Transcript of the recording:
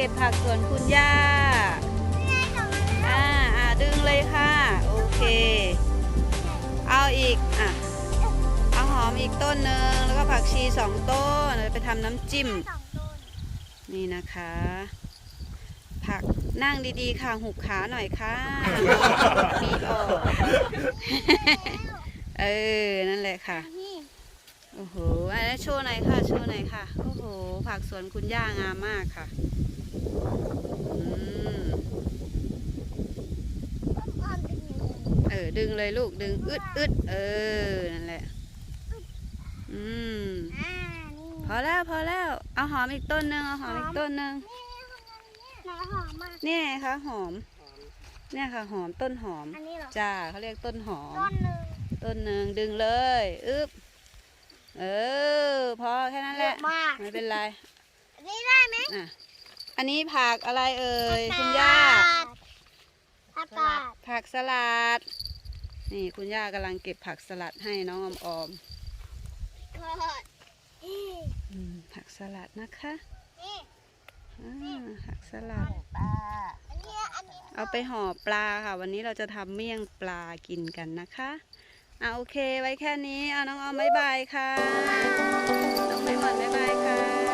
เก็บผักสวนคุณย่าอ่าอ่าดึงเลยค่ะ โอเค เอาอีก อะ เอาหอมอีกต้นหนึ่งแล้วก็ผักชีสองต้นเราไปทำน้ำจิ้ม นี่นะคะ ผักนั่งดีๆค่ะ หุบขาหน่อยค่ะปีออกเออ นั่นแหละค่ะโอ้โห อันนี้โชว์หน่อยค่ะ โชว์หน่อยค่ะ โอ้โห ผักสวนคุณย่างามมากค่ะ อืม เออดึงเลยลูกดึงอึดอึดเออ นั่นแหละ อืม พอแล้วพอแล้ว เอาหอมอีกต้นหนึ่งเอาหอมอีกต้นหนึ่งนี่ไงคะหอม เนี่ยค่ะหอมต้นหอม อันนี้เหรอ จ้าเขาเรียกต้นหอม ต้นหนึ่งต้นหนึ่งดึงเลยอึบเออ พอแค่นั้นแหเยละอะมากไม่เป็นไร อันนี้ได้ไหมอะ อันนี้ผักอะไรเอ่ยคุณย่าอากาศผักสลัด นี่คุณย่ากำลังเก็บผักสลัดให้น้องอมออมทอดนี่อืมผักสลัดนะคะนี่อ่าผักสลัดอันนี้อันนี้เอาไปห่อปลาค่ะ วันนี้เราจะทำเมี่ยงปลากินกันนะคะอะโอเคไว้แค่นี้เอาน้องออมบ๊ายบายค่ะ น้องไม่หมดบ๊ายบายค่ะ